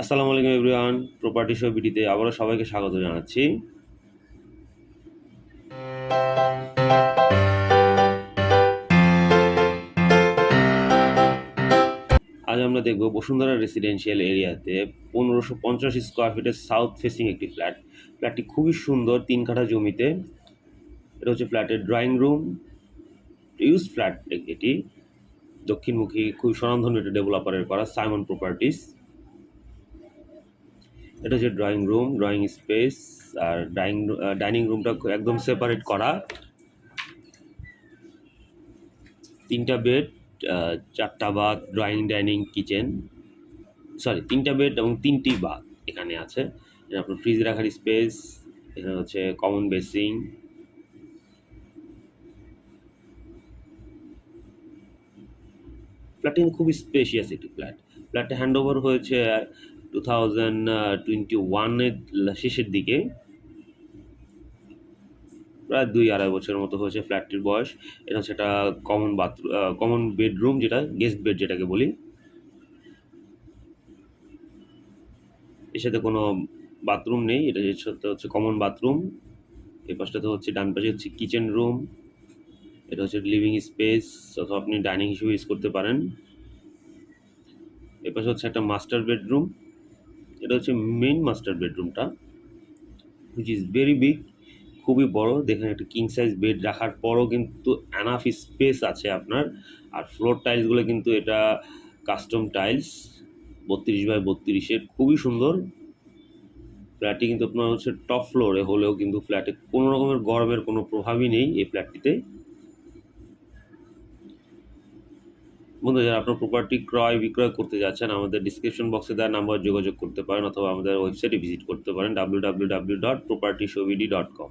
আসসালামু আলাইকুম everyone property show বিডিতে আবারও সবাইকে স্বাগত জানাচ্ছি। আজ আমরা দেখব বসুন্ধরা রেসিডেন্সিয়াল এরিয়াতে পনেরোশো পঞ্চাশ স্কোয়ার ফিটের সাউথ ফেসিং একটি ফ্ল্যাট ফ্ল্যাটটি খুবই সুন্দর, তিন কাঠা জমিতে। এটা হচ্ছে ফ্ল্যাটের ড্রয়িং রুম ইউজ ফ্ল্যাট এটি। দক্ষিণমুখী খুব স্বনামধন্য একটা ডেভেলপারের করা সাইমন প্রপার্টিস এটা হচ্ছে ড্রয়িং রুম ড্রয়িং স্পেস আর ডাইনিং ডাইনিং রুমটা একদম সেপারেট করা। তিনটা বেড চারটা bath drawing dining kitchen sorry তিনটা বেড এবং তিনটি বাথ এখানে আছে। আপনার ফ্রিজ রাখার স্পেস এখানে হচ্ছে কমন বেসিং ফ্ল্যাটটি খুবই স্পেশিয়াস একটি ফ্ল্যাট ফ্ল্যাটটা হ্যান্ড ওভার হয়েছে টু থাউজেন্ড টোয়েন্টি ওয়ানের শেষের দিকে। প্রায় দুই আড়াই বছরের মতো হয়েছে ফ্ল্যাটটির বয়স। এটা একটা কমন বাথরুম কমন বেডরুম যেটা গেস্ট বেড যেটাকে বলি। এর সাথে কোনো বাথরুম নেই, এটা এর সাথে হচ্ছে কমন বাথরুম এই পাশটাতে হচ্ছে, ডান পাশে হচ্ছে কিচেন রুম এটা হচ্ছে লিভিং স্পেস অথবা আপনি ডাইনিং হিসেবে ইউজ করতে পারেন। এ পাশে হচ্ছে একটা মাস্টার বেডরুম এটা হচ্ছে মেইন মাস্টার বেডরুমটা হুইচ ইজ ভেরি বিগ খুবই বড়। দেখেন একটা কিং সাইজ বেড রাখার পরও কিন্তু অ্যানাফ স্পেস আছে আপনার। আর ফ্লোর টাইলসগুলো কিন্তু এটা কাস্টম টাইলস বত্রিশ বাই বত্রিশের, খুবই সুন্দর। ফ্ল্যাটটি কিন্তু আপনার হচ্ছে টপ ফ্লোরে হলেও কিন্তু ফ্ল্যাটে কোনো রকমের গরমের কোনো প্রভাবই নেই এই ফ্ল্যাটটিতে বন্ধু, যারা আপনার প্রপার্টি ক্রয় বিক্রয় করতে যাচ্ছেন, আমাদের ডিসক্রিপশন বক্সে দেওয়া নাম্বার যোগাযোগ করতে পারেন অথবা আমাদের ওয়েবসাইটে ভিজিট করতে পারেন W W W dot property show BD dot com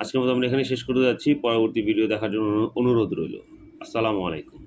আজকের মতো আমরা এখানে শেষ করতে যাচ্ছি। পরবর্তী ভিডিও দেখার জন্য অনুরোধ রইল। আসসালামু আলাইকুম।